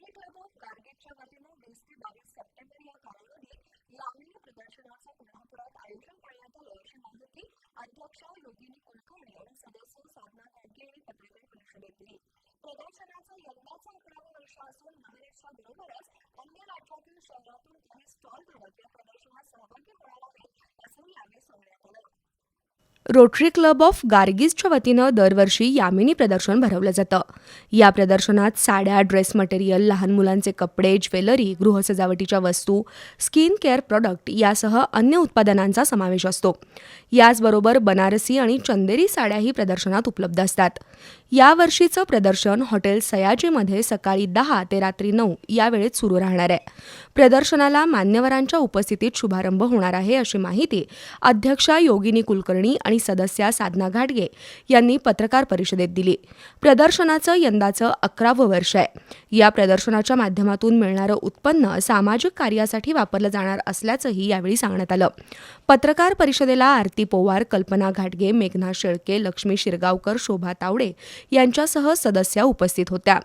Rotary club गार्गेटच्या वतीनं वीस ते बावीस सप्टेंबर या कालावधीत लावणी प्रदर्शनाचं कोल्हापुरात आयोजन करण्यात आलं अशी माहिती अध्यक्ष योगिनी कुलकर्णी आणि सदस्य साधना गाडगे यांनी पत्रकार परिषदेत दिली. प्रदर्शनाचं यंदाचं अकरावं वर्ष असून महाराष्ट्राबरोबरच अन्य राज्यातील शहरातून काही स्टॉल धारक या प्रदर्शनात सहभागी होणारा आहेत असंही यावेळी सांगण्यात आलं रोटरी क्लब ऑफ गार्गीजच्या वतीनं दरवर्षी यामिनी प्रदर्शन भरवलं जातं. या प्रदर्शनात साड्या ड्रेस मटेरियल लहान मुलांचे कपडे ज्वेलरी गृहसजावटीच्या वस्तू स्किन केअर प्रॉडक्ट यासह अन्य उत्पादनांचा समावेश असतो. याचबरोबर बनारसी आणि चंदेरी साड्याही प्रदर्शनात उपलब्ध असतात. यावर्षीचं प्रदर्शन हॉटेल सयाजीमध्ये सकाळी दहा ते रात्री नऊ या वेळेत सुरू राहणार आहे. प्रदर्शनाला मान्यवरांच्या उपस्थितीत शुभारंभ होणार आहे अशी माहिती अध्यक्षा योगिनी कुलकर्णी आणि सदस्या साधना घाटगे यांनी पत्रकार परिषदेत दिली. प्रदर्शनाचं यंदाचं अकरावं वर्ष आहे. या प्रदर्शनाच्या माध्यमातून मिळणारं उत्पन्न सामाजिक कार्यासाठी वापरलं जाणार असल्याचंही यावेळी सांगण्यात आलं. पत्रकार परिषदेला आरती पोवार कल्पना घाटगे मेघना शेळके लक्ष्मी शिरगावकर शोभा तावडे यांच्यासह सदस्या उपस्थित होत्या.